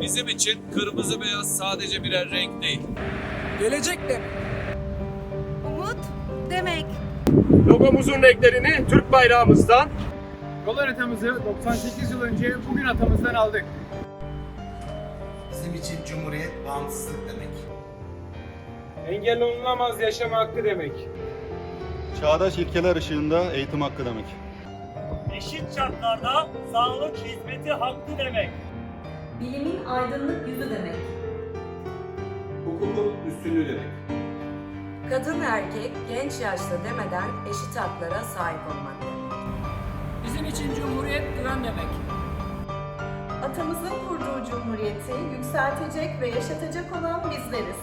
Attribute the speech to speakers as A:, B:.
A: Bizim için kırmızı beyaz sadece birer renk değil.
B: Gelecek demek.
C: Umut demek.
D: Logomuzun renklerini Türk bayrağımızdan,
E: Yol haritamızı 98 yıl önce bugün atamızdan aldık.
F: Bizim için Cumhuriyet bağımsızlık demek.
E: Engel olulamaz yaşam hakkı demek.
G: Çağdaş ilkeler ışığında eğitim hakkı demek.
H: eşit şartlarda sağlık hizmeti hakkı demek.
I: Bilimin aydınlık yüzü demek.
A: Hukukun üstünlüğü demek.
C: Kadın erkek genç yaşta demeden eşit haklara sahip olmak demek.
B: Bizim için Cumhuriyet güven demek.
I: Atamızın kurduğu cumhuriyeti yükseltecek ve yaşatacak olan bizleriz.